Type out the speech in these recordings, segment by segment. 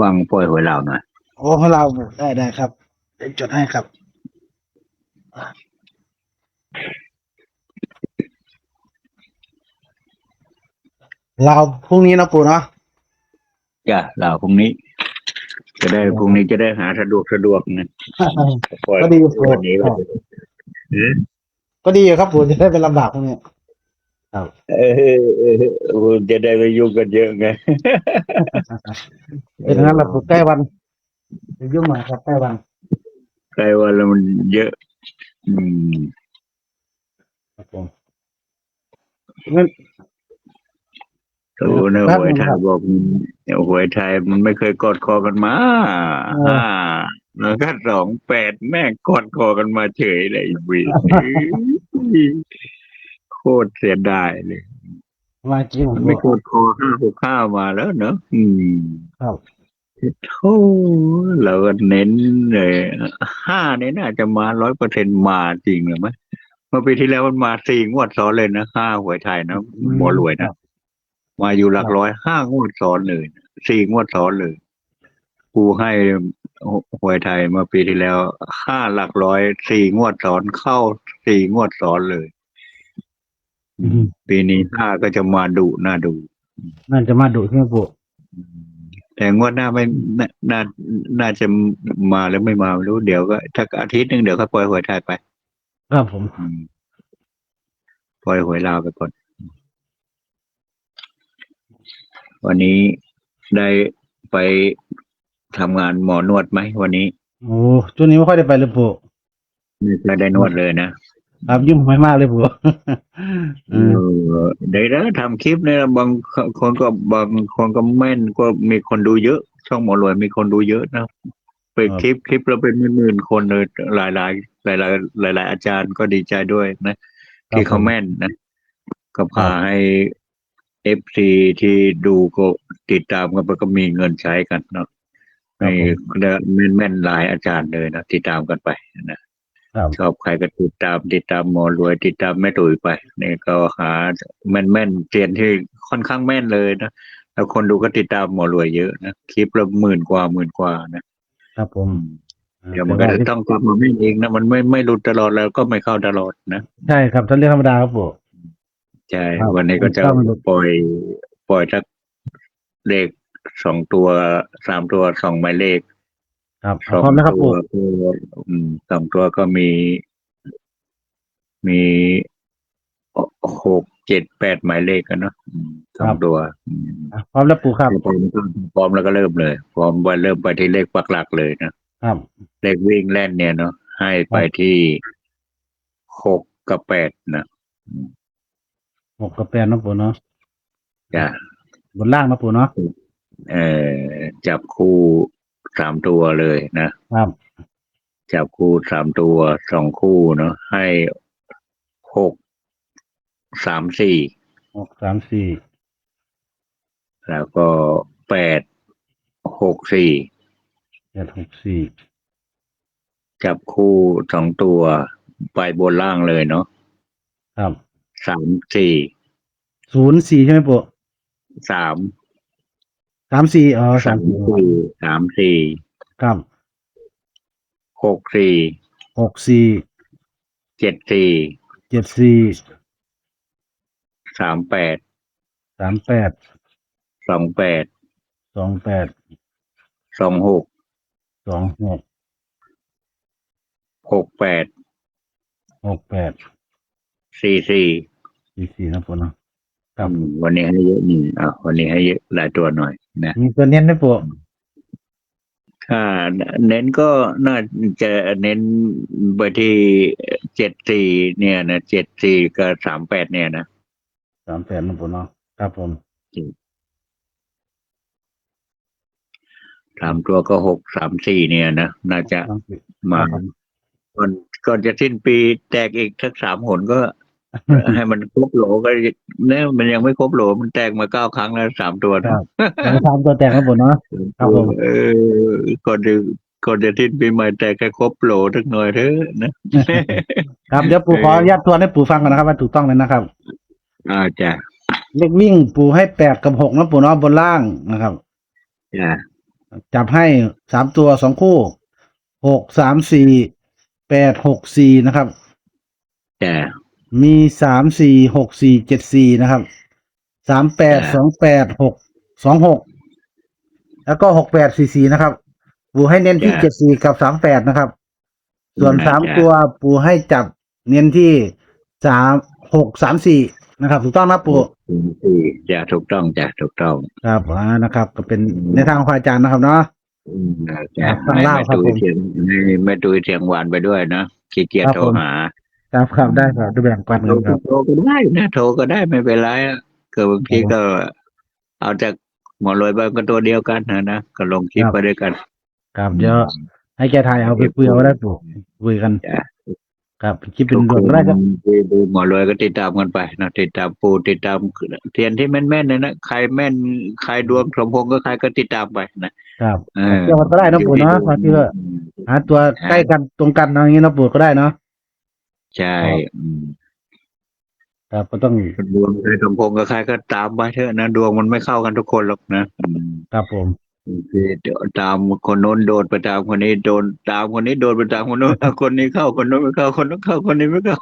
ว่างปล่อยหวยเราหน่อยโอ้ของเราได้ได้ครับเดี๋ยวจดให้ครับเราพรุ่งนี้นะปู่เนาะจ้ะเราพรุ่งนี้ จะได้พรุ่งนี้จะได้หาสะดวกสะดวกนะปล่อยก็ดีอยู่วันนี้ก็เออก็ดีอยู่ครับปู่จะได้เป็นลำบากพวกนี้ เออเออจะได้ไปยุ่งกันเยอะไงเป็นงั้นแหละปู่ใกล้วันจะยุ่งหน่อยครับใกล้วันใครว่าแล้วมันเยอะ อืมครับผมงั้นโอ้นะครับหวยไทยบอกหวยไทยมันไม่เคยกอดคอกันมาเออห้าแล้วก็สองแปดแม่งกอดคอกันมาเฉยเลยวีโคตรเสียดายเลยมาจริงผมไม่กดคอห้าหกข้ามาแล้วเนอะอืมครับโธ่เราก็เน้นเลยห้าเนี่ยน่าจะมาร้อยเปอร์เซ็นมาจริงหรือไหมเมื่อปีที่แล้วมันมาสี่งวดซ้อนเลยนะห้าหวยไทยนะหมอรวยนะมาอยู่หลักร้อยห้างวดซ้อนเลยสี่งวดซ้อนเลยกูให้หวยไทยเมื่อปีที่แล้วห้าหลักร้อยสี่งวดซ้อนเข้าสี่งวดซ้อนเลยอืม ปีนี้ห้าก็จะมาดุน่าดู น่าจะมาดูใช่ไหมปู่แต่งวดหน้าไม่น่าน่าน่าจะมาแล้วไม่มาไม่รู้เดี๋ยวก็ถ้าอาทิตย์หนึ่งเดี๋ยวก็ปล่อยหวยไทยไปครับผมอืมปล่อยหวยลาวไปก่อน วันนี้ได้ไปทำงานหมอนวดไหมวันนี้ โอ้ช่วงนี้ไม่ค่อยได้ไปเลยปู่ไม่ได้นวดเลยนะ ครับยุ่งไม่มากเลยปู่เออเดี๋ยวนะทำคลิปเนี่ยบางคนก็บางคนก็แม่นก็มีคนดูเยอะ ช่องหมอรวยมีคนดูเยอะนะเปิดคลิปคลิปเราเป็นหมื่นๆคนเลยหลายหลายหลายหลายหลายหลายๆอาจารย์ก็ดีใจด้วยนะที่เขาแม่นนะก็พาให้เอฟซีที่ดูก็ติดตามกันไปก็มีเงินใช้กันเนาะครับมีผมแม่นแม่นๆหลายอาจารย์เลยนะติดตามกันไปนะครับ ชอบใครก็ติดตามติดตามหมอรวยติดตามแม่ตุ๋ยไปนี่ก็หาแม่นแม่นๆเตียนที่ค่อนข้างแม่นเลยนะแล้วคนดูก็ติดตามหมอรวยเยอะนะคลิปละหมื่นกว่าหมื่นกว่านะครับผมเดี๋ยวมันก็จะต้องกลับมาไม่เองนะมันไม่ไม่หลุดตลอดแล้วก็ไม่เข้าตลอดนะใช่ครับถ้าเรื่องธรรมดาครับปู่ใช่ครับวันนี้ก็จะต้องปล่อย ปล่อยทักเลขสองตัวสามตัวสองหมายเลข ครับสองพร้อมนะครับตัปู่วก็อืมสองตัวก็มี มีหกเจ็ดแปดหมายเลขกันเนาะอืมสองตัวอืมอะพร้อมแล้วปู่ครับพร้อมพร้อมแล้วก็เริ่มเลย พร้อมว่าเริ่มไปที่เลขปักหลักเลยนะครับ เลขวิ่งแล่นเนี่ยเนาะให้ไปที่หกกับแปดนะหกกับแปดนะปู่เนาะจ้ะบนล่างนะปู่เนาะเอ่อจับคู่ สามตัวเลยนะครับ จับคู่สามตัวสองคู่เนาะให้หกสามสี่หกสามสี่แล้วก็แปดหกสี่แปดหกสี่จับคู่สองตัวไปบนล่างเลยเนาะครับสามสี่ศูนย์สี่ใช่ไหมปู่สาม สามสี่อ๋อสาสามมสี่สี่สามสี่ครับหกสี่หกสี่เจ็ดสี่เจ็ดสี่สามแปดสามแปดสองแปดสองแปดสองหกสองหกหกแปดหกแปดสี่สี่สี่สี่นะปู่เนาะ ครับอืมวันนี้ให้เยอะนี่อะวันนี้ให้เยอะหลายตัวหน่อยนะมีตัวเน้นไหมปู่ถ้าเน้นก็น่าจะเน้นไปที่เจ็ดสี่เนี่ยนะเจ็ดสี่กับสามแปดเนี่ยนะสามแปดนะปู่เนาะครับผมสามตัวก็หกสามสี่เนี่ยนะน่าจะสามสิบมาครับก่อนก่อนจะสิ้นปีแตกอีกสักสามหนก็ ให้มันครบโหลก็เนี่ยมันยังไม่ครบโหลมันแตกมาเก้าครั้งแล้วสามตัวคนะรับแล้วสามตัวแตกนะปู่เนาะครับผมเออก่อนจะก่อนจะสิ้นปีใหม่แตกแค่ครบโหลทักหน่อยเถอะนะครับเดี๋ยวปู่ขออนุญาตทวนให้ปู่ฟังก่อนนะครับว่าถูกต้องเลยนะครับอ่าจ้ะเลขวิ่งปู่ให้แปดกับหกนะปู่เนาะบนล่างนะครับจ้ะจับให้สามตัวสองคู่หกสามสี่แปดหกสี่นะครับจ้ะ มีสามสี่หกสี่เจ็ดสี่นะครับสามแปดสองแปดหกสองหกแล้วก็หกแปดสี่สี่นะครับ ปูให้เน้นที่เจ็ดสี่กับสามแปดนะครับ ส่วนสามตัวปูให้จับเน้นที่สามหกสามสี่นะครับ ถูกต้องนะปูสี่จ้ะถูกต้องจ้ะถูกต้อง ครับอ่านะครับ ก็เป็นในทางของพระอาจารย์นะครับเนาะอืมจ้ะฟังเล่าครับไม่ผมตุยเสียงให้ไม่ตุยเสียงหวานไปด้วยนะขี้เกียจครับโทรผมหา ครับครับได้ครับจะแบ่งปันโทรกันครับ โทรก็ได้นะโทรก็ได้ไม่เป็นไรอะเกิดบางทีครับผมก็ เอาจากหมอลอยไปก็ตัวเดียวกันนะนะก็ลงคลิปครับ ไปด้วยกัน ครับเดี๋ยวให้แกถ่ายเอาไปคุยเอาก็ได้ปูคุยกันจ้ะ ครับคิดเป็นด่วนก็ได้ครับที่ดูหมอลอยก็ติดตามกันไปนะติดตามปูติดตามเทียนที่แม่นๆเลยนะใครแม่นใครดวงสมพงษ์ก็ใครก็ติดตามไปนะครับเออเที่ยวกันก็ได้นะปู่เนาะบางทีก็หาตัวใกล้กันตรงกันเนาะอย่างนี้เนาะปูก็ได้เนาะ ใช่ครับอืมครับก็ต้องดวงใครสมพงษ์ก็ใครก็ตามไปเถอะนะดวงมันไม่เข้ากันทุกคนหรอกนะอืมครับผมคือเดี๋ยวตามคนโน้นโดนไปตามคนนี้โดนตามคนนี้โดนไปตามคนโน้นเอาคนนี้เข้าคนโน้นไม่เข้าคนโน้นเข้าคนนี้ไม่เข้า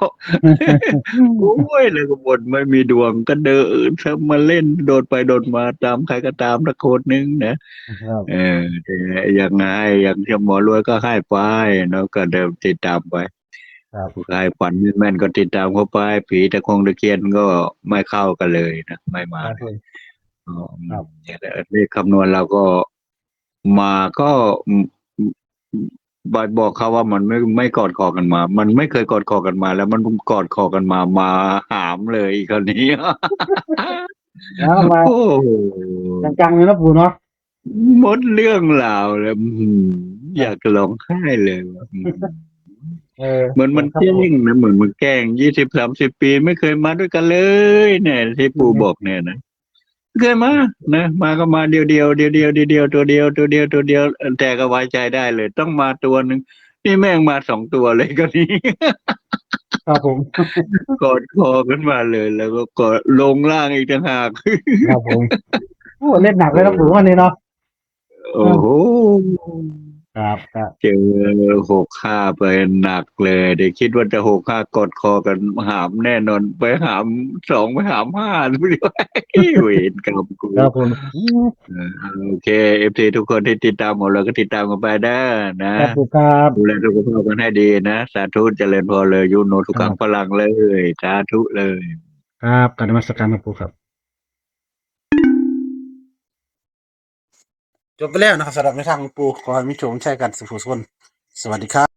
โอ้ยเลยก็บ่นไม่มีดวงก็เดินทำมาเล่นโดดไปโดดมาตามใครก็ตามตะโคนนึงนะครับเออแต่ยังไงอย่างที่หมอรวยก็ให้ไปเนาะก็เดิมติดตามไป ครับใครฝันแม่นๆก็ติดตามเข้าไป ผีตะคงตะเคียนก็ไม่เข้ากันเลยนะไม่มาครับผมอ๋อครับแต่เลขคำนวณเราก็มาก็อืมอืมบอยบอกเขาว่ามันไม่ไม่กอดคอกันมา มันไม่เคยกอดคอกันมา แล้วมันกอดคอกันมามาหามเลยคราวนี้ แล้วมาโอ้โหจังๆเลยนะปูเนาะหมดเรื่องราวเลยอื้อหืออยากร้องไห้เลยว่ะอืม เออเหมือนมันครับแกล้ผมงนะเหมือนมันแกล้งยี่สิบสามสิบปีไม่เคยมาด้วยกันเลย เนี่ย ที่ปู่บอกเนี่ยนะไม่เคยมานะมาก็มาเดียวเดียวเดียวเดียวเดียวเดียวตัวเดียวตัวเดียวตัวเดียว แต่ก็ไว้ใจได้เลย ต้องมาตัวหนึ่งนี่แม่งมาสองตัวเลยก็นี้ครับผมกอดคอกันมาเลย แล้วก็กอดลงล่างอีกต่างหากครับผมโอ้เล่นหนักเลยนะปูวันนี้เนาะโอ้โห ครับครับเจอหกห้าไปหนักเลย เดี๋ยวคิดว่าจะหกห้ากอดคอกันหามแน่นอนไปหามสองไปหามห้าไม่รู้เวรกรรมกูครับผมเออโอเคเอฟซีทุกคนที่ติดตามหมดเราก็ติดตามกันไปได้นะครับปูครับดูแลสุขภาพกันให้ดีนะ สาธุเจริญพรเลยอยูโนทุกขังพลังเลย สาธุเลย ครับการนมัสการครับปูครับ จบไปแล้วนะครับสำหรับในทางปูขอให้มิชมใช้กันสุขสุขคนสวัสดีครับ